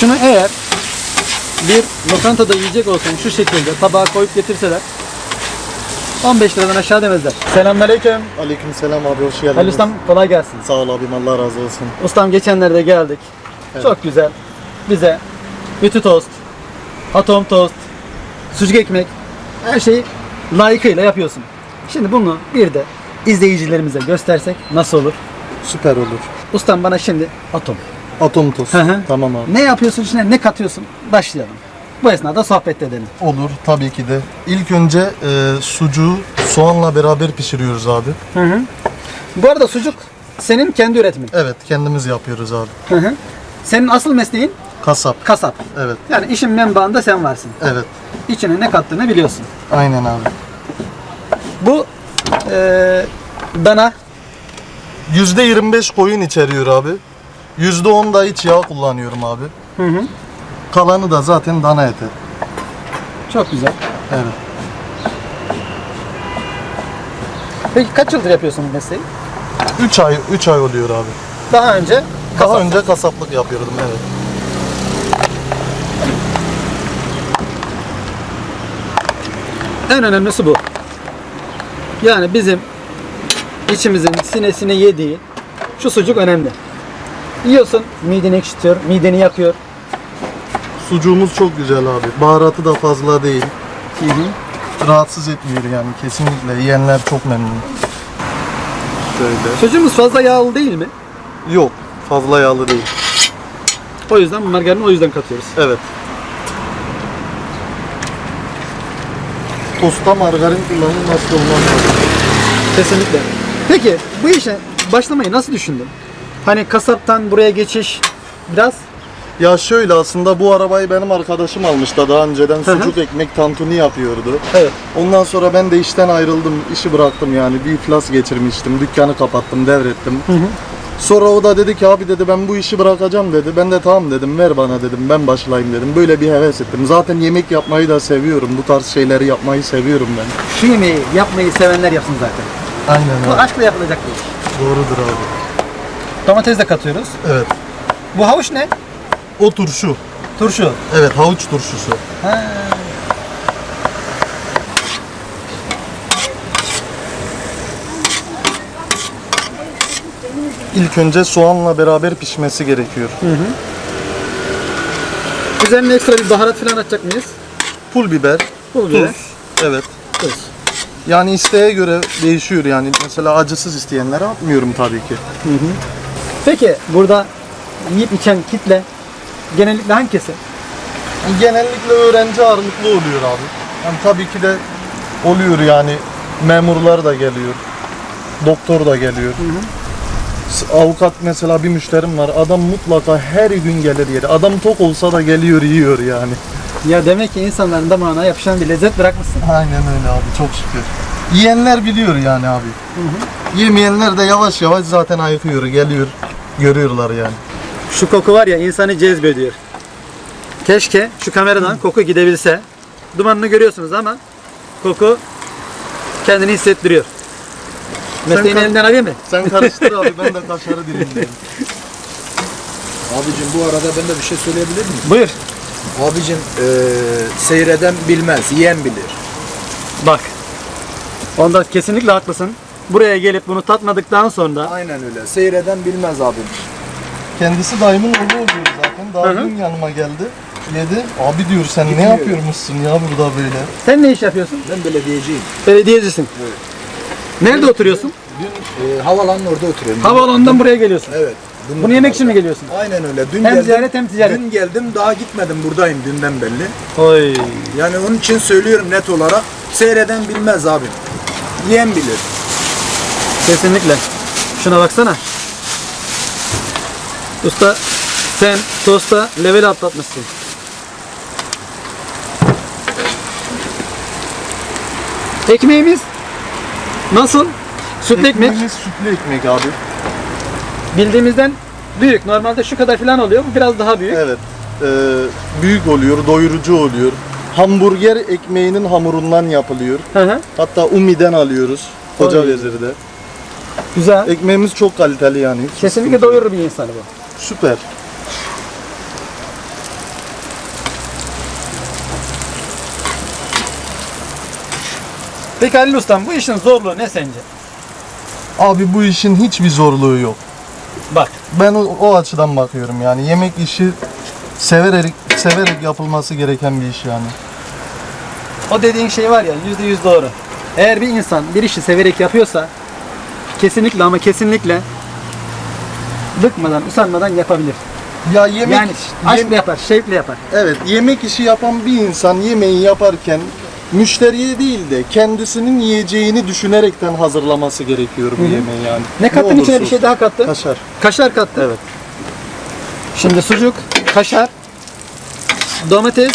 Şunu eğer bir lokantada yiyecek olsan şu şekilde tabağa koyup getirseler 15 liradan aşağı demezler. Selamünaleyküm. Aleyküm selam abi hoş geldiniz. Ali Ustam kolay gelsin. Sağ ol abim Allah razı olsun. Ustam geçenlerde geldik. Çok güzel. Bize ütü tost, atom tost, sucuk ekmek her şeyi layıkıyla yapıyorsun. Şimdi bunu bir de izleyicilerimize göstersek nasıl olur? Süper olur. Ustam bana şimdi atom. Atom toz. Hı hı. tamam abi. Ne yapıyorsun içine ne katıyorsun? Başlayalım. Bu esnada sohbet edelim. Olur tabii ki de. İlk önce e, sucuğu soğanla beraber pişiriyoruz abi. Hı hı. Bu arada sucuk senin kendi üretimin. Evet kendimiz yapıyoruz abi. Hı hı. Senin asıl mesleğin Kasap. kasap. Evet. Yani işin menbaında sen varsın. Evet. İçine ne kattığını biliyorsun. Aynen abi. Bu eee dana %25 koyun içeriyor abi. %10 da iç yağ kullanıyorum abi. Hı hı. Kalanı da zaten dana eti. çok güzel. Evet. Peki kaç yıldır yapıyorsun bu mesleği? 3 ay 3 ay oluyor abi. Daha önce Daha kasap. önce kasaplık yapıyordum evet. En önemlisi bu. Yani bizim içimizin sinesine yediği şu sucuk önemli. Yiyorsun, mideni ekşitiyor, mideni yakıyor. Sucuğumuz çok güzel abi. Baharatı da fazla değil. Rahatsız etmiyor yani kesinlikle. Yiyenler çok memnun. Şöyle. Sucuğumuz fazla yağlı değil mi? Yok. Fazla yağlı değil. O yüzden margarini o yüzden katıyoruz. Evet. Tosta margarin kullanılmazsa olmaz. Kesinlikle. Peki bu işe başlamayı nasıl düşündün? Hani kasaptan buraya geçiş biraz Ya şöyle aslında bu arabayı benim arkadaşım almıştı daha önceden. Hı. Sucuk ekmek tantuni yapıyordu. evet. Ondan sonra ben de işten ayrıldım, işi bıraktım yani. Bir iflas geçirmiştim, dükkanı kapattım, devrettim. Sonra o da dedi ki abi dedi ben bu işi bırakacağım dedi. Ben de tamam dedim ver bana dedim ben başlayayım dedim. Böyle bir heves ettim. Zaten yemek yapmayı da seviyorum. Bu tarz şeyleri yapmayı seviyorum ben. Şu yemeği yapmayı sevenler yapsın zaten. Aynen Bu aşkla yapılacak bir iş. Doğrudur abi. Domates de katıyoruz. Evet. Bu havuç ne? O turşu. Turşu. Evet havuç turşusu. Ha. İlk önce soğanla beraber pişmesi gerekiyor. Üzerine ekstra bir baharat falan atacak mıyız? Pul biber, Pul biber. tuz. Evet. Tuz. Yani isteğe göre değişiyor yani. Mesela acısız isteyenlere atmıyorum tabii ki. Peki burada yiyip içen kitle genellikle hangisi? Genellikle öğrenci ağırlıklı oluyor abi. Yani tabii ki de oluyor yani memurlar da geliyor. Doktor da geliyor. S- Avukat mesela bir müşterim var. Adam mutlaka her gün gelir yeri. Adam tok olsa da geliyor yiyor yani. Ya demek ki insanların damağına yapışan bir lezzet bırakmışsın. Aynen öyle abi çok şükür. Yiyenler biliyor yani abi. Yemeyenler de yavaş yavaş zaten ayıkıyor, geliyor. Görüyorlar yani. Şu koku var ya insanı cezbediyor. Keşke şu kameradan koku gidebilse. Dumanını görüyorsunuz ama koku kendini hissettiriyor. Mesleğini kal- elinden alayım mı? Sen karıştır abi ben de kaşarı dilimleyeyim. Abicim bu arada ben de bir şey söyleyebilir miyim? Buyur. Abicim eee seyreden bilmez, yiyen bilir. Bak. Onda kesinlikle haklısın. Buraya gelip bunu tatmadıktan sonra Aynen öyle. Seyreden bilmez abim. Kendisi dayımın oğlu oluyor zaten. Dün yanıma geldi. Yedi. Abi diyor sen ne Gitmiyor. yapıyormuşsun ya burada böyle. sen ne iş yapıyorsun? Ben belediyeciyim. Belediyecisin. Nerede oturuyorsun? Dün eee havalanın orada oturuyorum. Havaalanından buraya geliyorsun. Evet. dün Bunu yemek için mi geliyorsun? Aynen öyle. Dün Hem geldim, ziyaret hem ticaret. Dün geldim daha gitmedim buradayım dünden belli. Oy. Yani onun için söylüyorum net olarak seyreden bilmez abim. Yiyen bilir. Kesinlikle. Şuna baksana. Usta sen tosta level atlatmışsın. Ekmeğimiz nasıl? Sütlü ekmek. Ekmeğimiz sütlü ekmek abi. Bildiğimizden büyük. Normalde şu kadar falan oluyor. Bu biraz daha büyük. Evet. Ee, büyük oluyor, doyurucu oluyor. Hamburger ekmeğinin hamurundan yapılıyor. Hı hı. Hatta Umi'den alıyoruz. Koca. Vezir'de. Güzel. Ekmeğimiz çok kaliteli yani. Hiç Kesinlikle sıkıntı doyurur bir insanı bu. Süper. Peki Halil Ustam bu işin zorluğu ne sence? Abi bu işin hiçbir zorluğu yok. Bak Ben o, o açıdan bakıyorum yani. Yemek işi severek severek yapılması gereken bir iş yani. o dediğin şey var ya %100 doğru. Eğer bir insan bir işi severek yapıyorsa kesinlikle ama kesinlikle bıkmadan, usanmadan yapabilir. Ya yemek yani aşkla yapar, şevkle yapar. Evet, yemek işi yapan bir insan yemeği yaparken müşteriye değil de kendisinin yiyeceğini düşünerekten hazırlaması gerekiyor bu yemeği yani. Ne kattın olursa içine bir şey daha kattın? Kaşar. Kaşar kattın. Evet. Şimdi sucuk, kaşar, domates.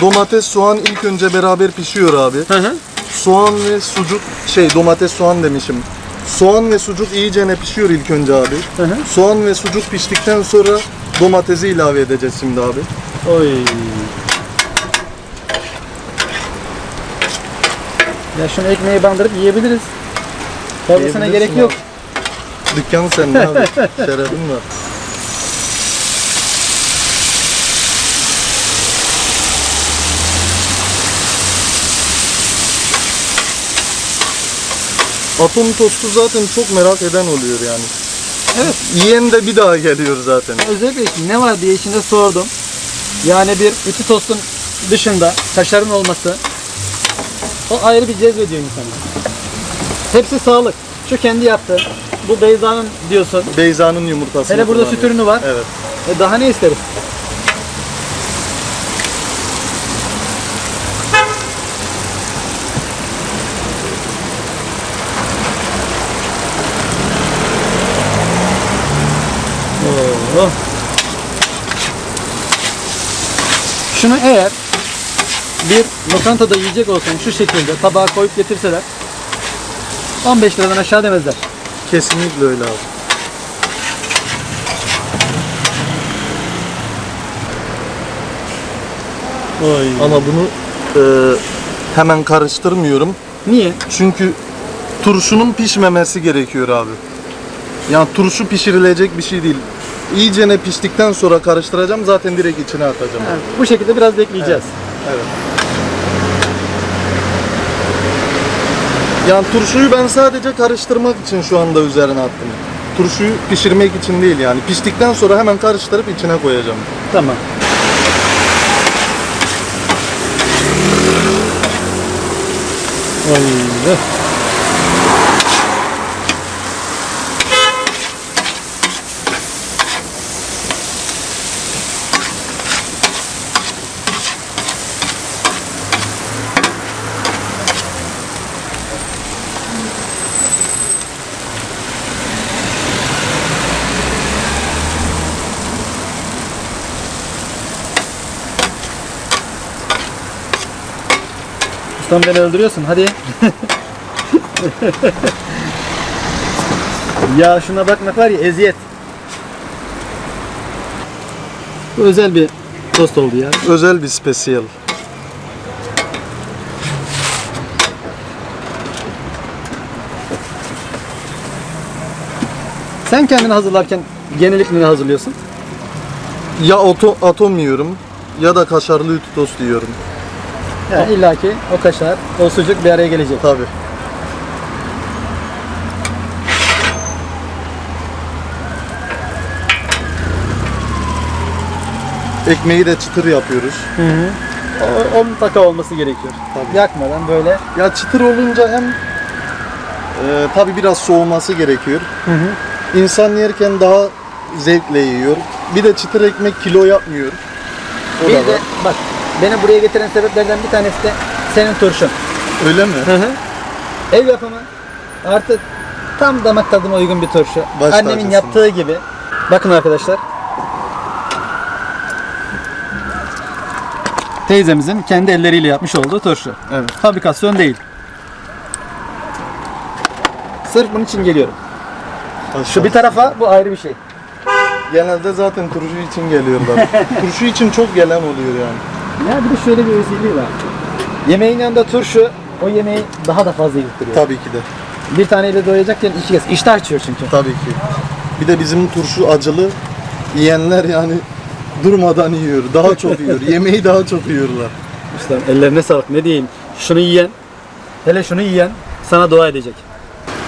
Domates, soğan ilk önce beraber pişiyor abi. Hı hı. Soğan ve sucuk, şey domates soğan demişim. Soğan ve sucuk iyice ne pişiyor ilk önce abi. Hı hı. Soğan ve sucuk piştikten sonra domatesi ilave edeceğiz şimdi abi. Oy. Ya şunu ekmeğe bandırıp yiyebiliriz. Fazlasına Yiyebilirsin gerek yok. abi. Dükkan senin abi. Şerefin var. Atom tostu zaten çok merak eden oluyor yani. Evet. Yiyen de bir daha geliyor zaten. Özellikle ne var diye içinde sordum. Yani bir ütü tostun dışında kaşarın olması o ayrı bir cezbediyor insanı. Hepsi sağlık. Şu kendi yaptı. Bu Beyza'nın diyorsun. Beyza'nın yumurtası. Hele burada süt ürünü var. Evet. E daha ne isteriz? Oo. Şunu eğer bir lokantada yiyecek olsan şu şekilde tabağa koyup getirseler 15 liradan aşağı demezler. Kesinlikle öyle abi. Oy. Ama bunu e, hemen karıştırmıyorum. Niye? Çünkü turşunun pişmemesi gerekiyor abi. Yani turşu pişirilecek bir şey değil. İyice ne piştikten sonra karıştıracağım zaten direkt içine atacağım. Ha, bu şekilde biraz bekleyeceğiz. Evet. Yani turşuyu ben sadece karıştırmak için şu anda üzerine attım. Turşuyu pişirmek için değil yani. Piştikten sonra hemen karıştırıp içine koyacağım. Tamam. Oy. Ustam beni öldürüyorsun hadi. ya şuna bakmak var ya eziyet. Bu özel bir tost oldu ya. Özel bir spesiyel. Sen kendini hazırlarken genellikle ne hazırlıyorsun? Ya oto, atom yiyorum ya da kaşarlı ütü tost yiyorum. Yani illaki o kaşar, o sucuk bir araya gelecek. Tabi. Ekmeği de çıtır yapıyoruz. Hı hı. O, o mutlaka olması gerekiyor. Tabii. Yakmadan böyle. Ya çıtır olunca hem e, tabi biraz soğuması gerekiyor. Hı hı. İnsan yerken daha zevkle yiyor. Bir de çıtır ekmek kilo yapmıyor. O Bir da de var. bak beni buraya getiren sebeplerden bir tanesi de senin turşun. Öyle mi? Hı hı. Ev yapımı artık tam damak tadıma uygun bir turşu. Baş Annemin yaptığı gibi. Bakın arkadaşlar. Teyzemizin kendi elleriyle yapmış olduğu turşu. Evet. Fabrikasyon değil. Sırf bunun için geliyorum. Şu bir tarafa bu ayrı bir şey. Genelde zaten turşu için geliyorlar. turşu için çok gelen oluyor yani. Ya bir de şöyle bir özelliği var. Yemeğin yanında turşu o yemeği daha da fazla yediriyor. Tabii ki de. Bir taneyle doyacakken iki kez. İştah açıyor çünkü. Tabii ki. Bir de bizim turşu acılı. Yiyenler yani durmadan yiyor. Daha çok yiyor. Yemeği daha çok yiyorlar. İşte ellerine sağlık ne diyeyim. Şunu yiyen Hele şunu yiyen sana dua edecek.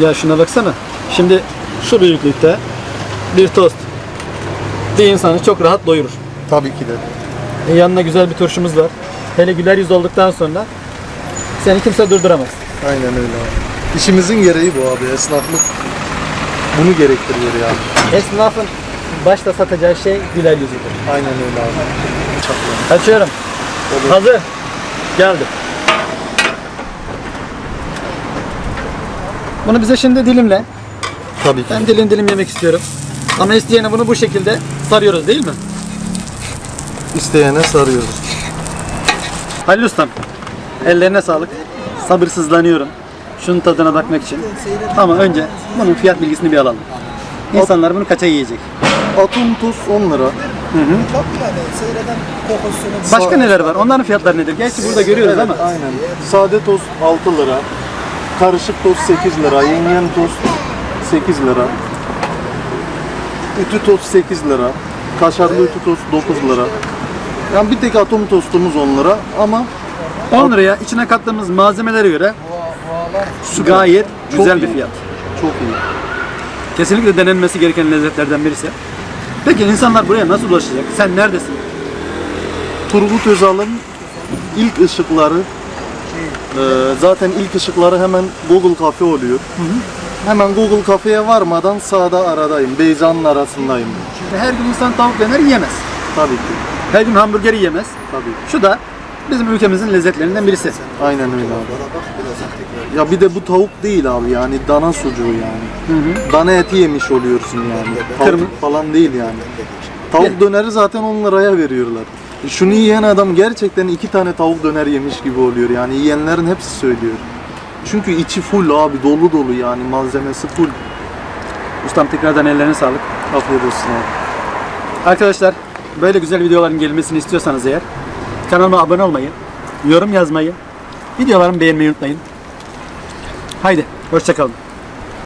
Ya şuna baksana. Şimdi şu büyüklükte bir tost bir insanı çok rahat doyurur. Tabii ki de. E, yanına güzel bir turşumuz var. Hele güler yüz olduktan sonra seni kimse durduramaz. Aynen öyle abi. İşimizin gereği bu abi. Esnaflık bunu gerektiriyor yani. Esnafın başta satacağı şey güler yüzüdür. Aynen öyle abi. Çakla. Açıyorum. Olur. Hazır. Geldi. Bunu bize şimdi dilimle. Tabii ki. Ben dilim dilim yemek istiyorum. Ama isteyene bunu bu şekilde sarıyoruz değil mi? İsteyene sarıyoruz. Halil Ustam, ellerine sağlık. Sabırsızlanıyorum. Şunun tadına bakmak için. Ama önce bunun fiyat bilgisini bir alalım. İnsanlar bunu kaça yiyecek? Atom tuz 10 lira. Seyreden kokusunu Başka neler var? Onların fiyatları nedir? Gerçi burada görüyoruz ama. Aynen. Sade toz 6 lira. Karışık toz 8 lira. Yengen toz 8 lira. Ütü toz 8 lira. Kaşarlı ütü toz 9 lira. Yani bir tek atom tostumuz 10 lira ama 10 liraya içine kattığımız malzemelere göre gayet Çok güzel iyi. bir fiyat. çok iyi. Kesinlikle denenmesi gereken lezzetlerden birisi. Peki insanlar buraya nasıl ulaşacak? Sen neredesin? Turgut Özal'ın ilk ışıkları e, zaten ilk ışıkları hemen Google Cafe oluyor. Hemen Google Cafe'ye varmadan sağda aradayım. Beyza'nın arasındayım. Her gün insan tavuk döner yiyemez. Tabii ki. Her gün hamburger yiyemez. Tabii. Şu da bizim ülkemizin lezzetlerinden birisi. Aynen öyle abi. Ya bir de bu tavuk değil abi yani dana sucuğu yani. Dana eti yemiş oluyorsun yani. Tavuk Kırmızı- falan değil yani. Tavuk döneri zaten 10 liraya veriyorlar. Şunu yiyen adam gerçekten iki tane tavuk döner yemiş gibi oluyor yani yiyenlerin hepsi söylüyor. Çünkü içi full abi dolu dolu yani malzemesi full. Ustam tekrardan ellerine sağlık. Afiyet olsun abi. Arkadaşlar böyle güzel videoların gelmesini istiyorsanız eğer kanalıma abone olmayı, yorum yazmayı, videolarımı beğenmeyi unutmayın. Haydi hoşçakalın.